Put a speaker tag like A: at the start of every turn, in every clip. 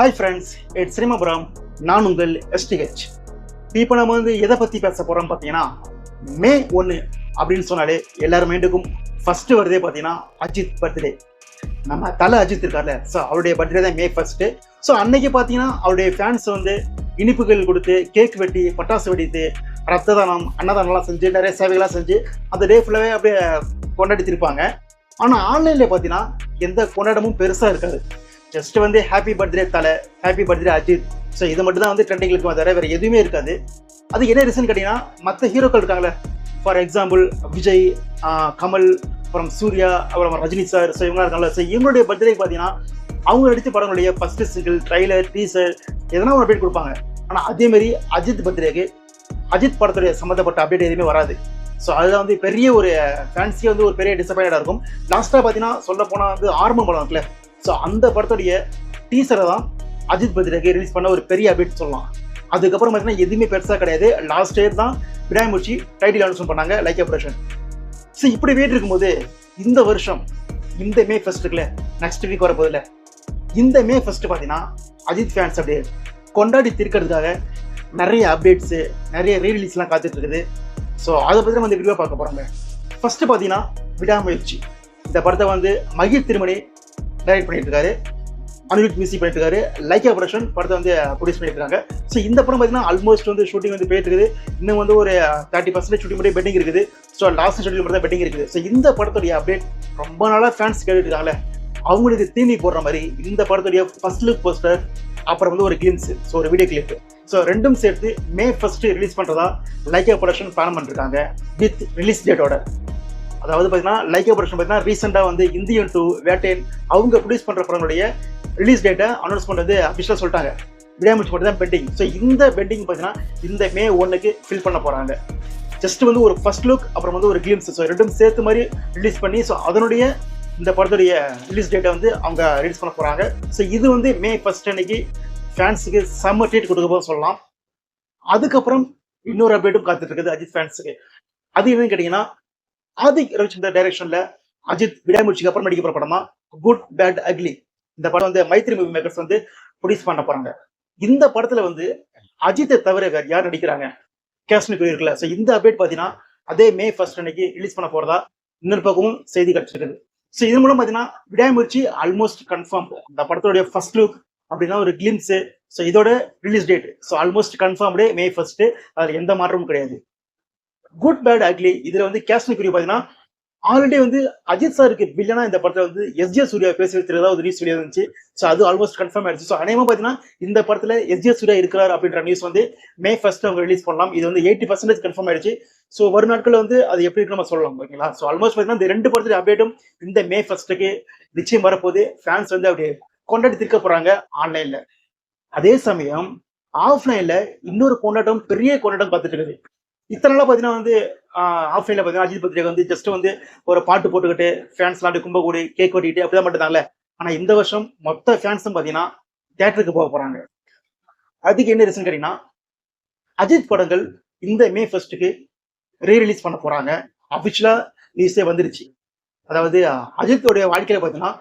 A: Hi friends it's சினிமபுரம் நான் உங்கள் எஸ்டிஹெச் இப்போ நம்ம வந்து எதை பற்றி பேச போகிறோம் பார்த்தீங்கன்னா மே ஒன்று அப்படின்னு சொன்னாலே எல்லார் மைண்டுக்கும் ஃபஸ்ட்டு வருதே பார்த்தீங்கன்னா அஜித் பர்த்டே நம்ம தலை அஜித் இருக்கார்ல ஸோ அவருடைய பர்த்டே தான் மே ஃபஸ்ட்டு ஸோ அன்னைக்கு பார்த்தீங்கன்னா அவருடைய ஃபேன்ஸ் வந்து இனிப்புகள் கொடுத்து கேக் வெட்டி பட்டாசு வெடித்து ரத்த தானம் அன்னதானம்லாம் செஞ்சு நிறைய சேவைகள்லாம் செஞ்சு அந்த டே ஃபுல்லாகவே அப்படியே கொண்டாடி திருப்பாங்க ஆனால் ஆன்லைனில் பார்த்தீங்கன்னா எந்த கொண்டாட்டமும் பெருசாக இருக்காது. ஜஸ்ட் வந்து ஹாப்பி பர்த்டே தலை ஹாப்பி பர்த்டே அஜித். ஸோ இது மட்டும் தான் வந்து ட்ரெண்டிங் இருக்கும் தவிர வேறு எதுவுமே இருக்காது. அது என்ன ரீசன் கேட்டிங்கன்னா மற்ற ஹீரோக்கள் இருக்காங்களே ஃபார் எக்ஸாம்பிள் விஜய் கமல் அப்புறம் சூர்யா அப்புறம் ரஜினி சார் ஸோ இவங்க இருக்காங்களா ஸோ இவங்களுடைய பர்த்டே பார்த்தீங்கன்னா அவங்க நடித்த படங்களுடைய ஃபஸ்ட்டு சிங்கிள் ட்ரைலர் டீசர் எதனா ஒரு அப்டேட் கொடுப்பாங்க. ஆனால் அதேமாரி அஜித் பர்த்டேக்கு அஜித் படத்துடைய சம்மந்தப்பட்ட அப்டேட் எதுவுமே வராது. ஸோ அதுதான் வந்து பெரிய ஒரு ஃபேன்ஸியாக வந்து ஒரு பெரிய டிசப்பாயிண்டாக இருக்கும். லாஸ்ட்டாக பார்த்தீங்கன்னா சொல்ல போனால் வந்து ஆரம்ப படம் இருக்குல்ல. ஸோ அந்த படத்துடைய டீசரை தான் அஜித் பர்த்டேக்கு ரிலீஸ் பண்ண ஒரு பெரிய அப்டேட் சொல்லலாம். அதுக்கப்புறம் பார்த்தீங்கன்னா எதுவுமே பெருசாக கிடையாது. லாஸ்ட் இயர் தான் விடாயமுச்சி டைட்டில் அனௌன்ஸ் பண்ணாங்க லைக் ஆப்ரேஷன் ஸோ இப்படி வெயிட் இருக்கும்போது இந்த வருஷம் இந்த மே ஃபர்ஸ்ட் நெக்ஸ்ட் வீக் வர இந்த மே ஃபஸ்ட்டு பார்த்தீங்கன்னா அஜித் ஃபேன்ஸ் அப்படியே கொண்டாடி திருக்கிறதுக்காக நிறைய அப்டேட்ஸு நிறைய ரீரிலீஸ்லாம் காத்துட்ருக்குது ஸோ அதை பற்றி நம்ம இந்த வீடியோ பார்க்க போகிறாங்க ஃபஸ்ட்டு பார்த்தீங்கன்னா விடாமுயற்சி. இந்த படத்தை வந்து மகிழ் திருமணி டைரக்ட் பண்ணிட்டு இருக்காரு அனிருத் மியூசிக் பண்ணிட்டு இருக்காரு லைக்கா ப்ரொடக்ஷன் படத்தை வந்து ப்ரொடியூஸ் பண்ணியிருக்காங்க ஸோ இந்த படம் பார்த்தீங்கன்னா ஆல்மோஸ்ட் வந்து ஷூட்டிங் வந்து போயிட்டு இருக்குது இன்னும் வந்து ஒரு தேர்ட்டி பர்சன்டேஜ் ஷூட்டிங் மட்டும் பெட்டிங் இருக்குது. ஸோ லாஸ்ட் ஷூட்டிங் மட்டும் தான் பெட்டிங் இருக்குது. ஸோ இந்த படத்துடைய அப்டேட் ரொம்ப நாளாக ஃபேன்ஸ் கேட்டுட்டு இருக்காங்களே அவங்களுக்கு தீனி போடுற மாதிரி இந்த படத்துடைய ஃபர்ஸ்ட் லுக் போஸ்டர் அப்புறம் வந்து ஒரு கிளிம்ஸ் ஸோ ஒரு வீடியோ கிளிப் ஸோ ரெண்டும் சேர்த்து மே ஃபர்ஸ்ட் ரிலீஸ் பண்ணுறதா லைக்கா ப்ரொடக்ஷன் பிளான் பண்ணிருக்காங்க. வித் ரிலீஸ் டேட்டோட அதாவது பார்த்தீங்கன்னா லைக்கா ப்ரொடக்ஷன் பார்த்தீங்கன்னா ரீசெண்டாக வந்து இந்தியன் டூ வேட்டேன் அவங்க ப்ரொடியூஸ் பண்ணுற படங்களுடைய ரிலீஸ் டேட்டை அனௌன்ஸ் பண்ணுறது அஃபிஷியலாக சொல்லிட்டாங்க. விடாமச்சு மட்டும் தான் பெண்டிங் ஸோ இந்த பெண்டிங் பார்த்தீங்கன்னா இந்த மே ஒன்றுக்கு ஃபில் பண்ண போகிறாங்க ஜஸ்ட் வந்து ஒரு ஃபர்ஸ்ட் லுக் அப்புறம் வந்து ஒரு கிளிம்ஸ் ஸோ ரெண்டும் சேர்த்து மாதிரி ரிலீஸ் பண்ணி ஸோ அதனுடைய இந்த படத்துடைய ரிலீஸ் டேட்டை வந்து அவங்க ரிலீஸ் பண்ண போகிறாங்க ஸோ இது வந்து மே ஃபஸ்ட் அன்னைக்கு ஃபேன்ஸுக்கு செம்ம ட்ரீட் கொடுக்க போது சொல்லலாம். அதுக்கப்புறம் இன்னொரு அப்டேட்டும் காத்துட்டு இருக்குது அஜித் ஃபேன்ஸுக்கு அது என்னன்னு கேட்டிங்கன்னா ஆதிக் ரவிச்சந்தர் டைரக்ஷன்ல அஜித் விடாமுடிச்சுக்கு அப்புறம் நடிக்க போற படமா? குட் பேட் அக்லி இந்த படம் வந்து மைத்ரி மூவி மேக்கர்ஸ் வந்து ப்ரொடியூஸ் பண்ண போறாங்க. இந்த படத்துல வந்து அஜித்தை தவிர வேற யார் நடிக்கிறாங்க? கேஷ்மீர் இருக்குல்ல. ஸோ இந்த அப்டேட் பார்த்தீங்கன்னா அதே மே ஃபர்ஸ்ட் அன்னைக்கு ரிலீஸ் பண்ண போறதா இன்னொரு பக்கமும் செய்தி கிடைச்சிருக்குது. ஸோ இது மூலம் பார்த்தீங்கன்னா விடாமுயற்சி ஆல்மோஸ்ட் கன்ஃபார்ம் இந்த படத்துடைய ஃபர்ஸ்ட் லுக் அப்படின்னா ஒரு கிளிம்ஸு ஸோ இதோட ரிலீஸ் டேட் ஸோ ஆல்மோஸ்ட் கன்ஃபார்ம்டே மே ஃபர்ஸ்ட் அதில் எந்த மாற்றமும் கிடையாது. குட் பேட் அக்லி இதுல வந்து கேஷ்மி குறி பாத்தீங்கன்னா ஆல்ரெடி வந்து அஜித் சாருக்கு வில்லனா இந்த படத்துல வந்து எஸ் ஜே சூர்யா பேசி வைக்கிறதா ஒரு நியூஸ் வெளியே இருந்துச்சு. ஸோ அது ஆல்மோஸ்ட் கன்ஃபார்ம் ஆயிடுச்சு. ஸோ அநேகமா பாத்தீங்கன்னா இந்த படத்துல எஸ் ஜே சூர்யா இருக்கிறார் அப்படின்ற நியூஸ் வந்து மே ஃபர்ஸ்ட் அவங்க ரிலீஸ் பண்ணலாம். இது வந்து எயிட்டி பர்சன்டேஜ் கன்ஃபார்ம் ஆயிடுச்சு. ஸோ வரும் நாட்கள் வந்து அது எப்படி இருக்கு நம்ம சொல்லலாம் ஓகேங்களா ஸோ ஆல்மோஸ்ட் பாத்தீங்கன்னா இந்த ரெண்டு படத்துல அப்டேட்டும் இந்த மே ஃபர்ஸ்ட்டுக்கு நிச்சயம் வரப்போது ஃபேன்ஸ் வந்து அப்படியே கொண்டாடி திருக்க போறாங்க ஆன்லைன்ல அதே சமயம் ஆஃப்லைன்ல இன்னொரு கொண்டாட்டம் பெரிய கொண்டாட்டம் பார்த்துட்டு இருக்குது. இத்தனை நாளாக பார்த்தீங்கன்னா வந்து ஆஃப்லைனில் பார்த்தீங்கன்னா அஜித் பத்ரிகா வந்து ஜஸ்ட் வந்து ஒரு பாட்டு போட்டுக்கிட்டு ஃபேன்ஸ் விளாண்டு கும்பக்கூடி கேக் வெட்டிக்கிட்டு அப்படிதான் மட்டும்தாங்கல்ல ஆனால் இந்த வருஷம் மொத்த ஃபேன்ஸும் பார்த்தீங்கன்னா தேட்டருக்கு போக போகிறாங்க அதுக்கு என்ன ரீசன் கேட்டீங்கன்னா அஜித் படங்கள் இந்த மே ஃபர்ஸ்ட்டுக்கு ரீ ரிலீஸ் பண்ண போகிறாங்க அஃபிஷியலாக நியூஸே வந்துருச்சு. அதாவது அஜித்துடைய வாழ்க்கையில் பார்த்தீங்கன்னா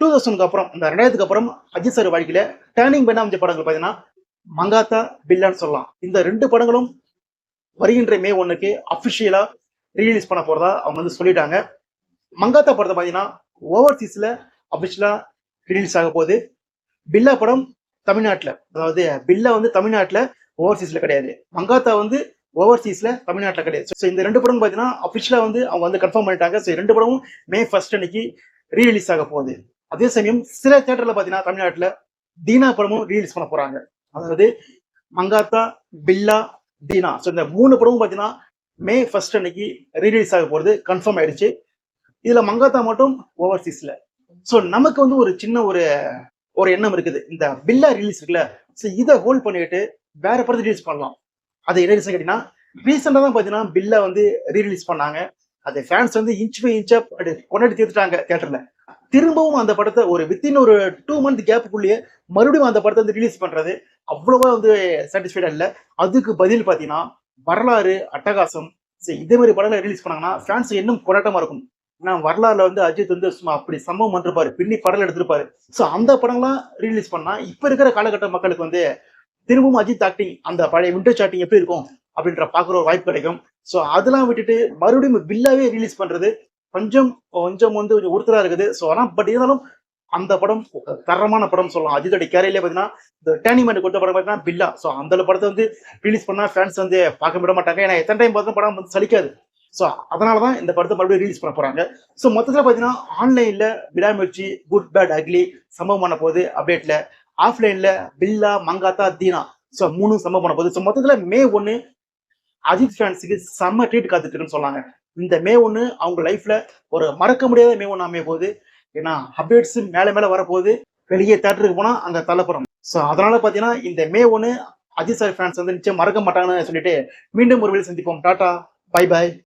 A: டூ தௌசண்ட்க்கு அப்புறம் இந்த ரெண்டாயிரத்துக்கு அப்புறம் அஜித் சார் வாழ்க்கையில் டேர்னிங் பண்ண அமைஞ்ச படங்கள் பார்த்தீங்கன்னா மங்காத்தா பில்லான்னு சொல்லலாம். இந்த ரெண்டு படங்களும் வருகின்ற மே ஒன்றுக்கு அஃபிஷியலா ரீலீஸ் பண்ண போறதா அவங்க வந்து சொல்லிட்டாங்க. மங்காத்தா படத்தை பார்த்தீங்கன்னா ஓவர்சீஸ்ல அஃபிஷியலா ரிலீஸ் ஆக போகுது. பில்லா படம் தமிழ்நாட்டில் அதாவது பில்லா வந்து தமிழ்நாட்டில் ஓவர்சீஸ்ல கிடையாது. மங்காத்தா வந்து ஓவர்சீஸ்ல தமிழ்நாட்டில் கிடையாது. ஸோ இந்த ரெண்டு படம் பார்த்தீங்கன்னா அஃபிஷியலா வந்து அவங்க வந்து கன்ஃபார்ம் பண்ணிட்டாங்க. ஸோ ரெண்டு படமும் மே ஃபர்ஸ்ட் அன்னைக்கு ரீலீஸ் ஆக போகுது. அதே சமயம் சில தேட்டர்ல பார்த்தீங்கன்னா தமிழ்நாட்டில் தீனா படமும் ரீலீஸ் பண்ண போறாங்க. அதாவது மங்காத்தா பில்லா தீனா. ஸோ இந்த மூணு படமும் பார்த்தீங்கன்னா மே ஃபர்ஸ்ட் அன்னைக்கு ரீலீஸ் ஆக போகிறது கன்ஃபார்ம் ஆயிடுச்சு. இதில் மங்காத்தா மட்டும் ஓவர்சீஸில் ஸோ நமக்கு வந்து ஒரு சின்ன ஒரு ஒரு எண்ணம் இருக்குது. இந்த பில்லா ரிலீஸ் இருக்குல்ல ஸோ இதை ஹோல்ட் பண்ணிட்டு வேற படத்தை ரிலீஸ் பண்ணலாம். அது என்ன ரீசன் கேட்டீங்கன்னா ரீசெண்டாக தான் பார்த்தீங்கன்னா பில்லா வந்து ரீரிலீஸ் பண்ணாங்க. அது ஃபேன்ஸ் வந்து இன்ச் பை இன்ச்சாக கொண்டாடி தீர்த்துட்டாங்க தேட்டரில் திரும்பவும் அந்த படத்தை ஒரு வித்தின் ஒரு டூ மந்த் கேப்புக்குள்ளேயே மறுபடியும் அந்த படத்தை வந்து ரிலீஸ் பண்றது. அவ்வளவா வந்து சாட்டிஸ்ஃபைடா இல்லை. அதுக்கு பதில் பார்த்தீங்கன்னா வரலாறு அட்டகாசம். சரி இதே மாதிரி படங்களை ரிலீஸ் பண்ணாங்கன்னா ஃபேன்ஸ் இன்னும் கொண்டாட்டமா இருக்கும். ஏன்னா வரலாறுல வந்து அஜித் வந்து சும்மா அப்படி சம்பவம் பண்ணிருப்பாரு பின்னி படம் எடுத்திருப்பாரு. ஸோ அந்த படம்லாம் ரிலீஸ் பண்ணா இப்போ இருக்கிற காலகட்ட மக்களுக்கு வந்து திரும்பவும் அஜித் ஆக்டிங் அந்த பழைய விண்டர் ஆக்டிங் எப்படி இருக்கும்? அப்படின்ற பார்க்குற ஒரு வாய்ப்பு கிடைக்கும். ஸோ அதெல்லாம் விட்டுட்டு மறுபடியும் வில்லாவே ரிலீஸ் பண்றது கொஞ்சம் கொஞ்சம் வந்து கொஞ்சம் உறுத்தலா இருக்குது. ஸோ ஆனால் பட் இருந்தாலும் அந்த படம் தரமான படம் சொல்லலாம். அஜித்தோட கேரியர்லேயே பார்த்தீங்கன்னா இந்த டேனிமெண்ட் கொடுத்த படம் பார்த்தீங்கன்னா பில்லா ஸோ அந்த படத்தை வந்து ரிலீஸ் பண்ணால் ஃபேன்ஸ் வந்து பார்க்க விட மாட்டாங்க. ஏன்னா எத்தனை டைம் பார்த்தா படம் வந்து சலிக்காது. ஸோ அதனால தான் இந்த படத்தை மறுபடியும் ரிலீஸ் பண்ண போறாங்க. ஸோ மொத்தத்தில் பார்த்தீங்கன்னா ஆன்லைனில் விடாமுயற்சி குட் பேட் அக்லி சம்பவம் பண்ண போகுது. அப்டேட்ல ஆஃப்லைனில் பில்லா மங்காத்தா தீனா ஸோ மூணும் சம்பவம் பண்ண போகுது. ஸோ மொத்தத்தில் மே ஒன்று அஜித் ஃபேன்ஸுக்கு செம்ம ட்ரீட் காத்துட்டு இருக்குன்னு சொன்னாங்க. இந்த மே ஒன்று அவங்க லைஃப்ல ஒரு மறக்க முடியாத மே ஒன்று அமைய போகுது. ஏன்னா அப்டேட்ஸ் மேலே மேலே வரப்போகுது. வெளியே தேட்டருக்கு போனால் அங்கே தலைப்புறம் ஸோ அதனால பார்த்தீங்கன்னா இந்த மே ஒன்று அஜித் சார் ஃபேன்ஸ் வந்து நிச்சயம் மறக்க மாட்டாங்கன்னு சொல்லிட்டு மீண்டும் ஒரு வேலை சந்திப்போம். Tata bye bye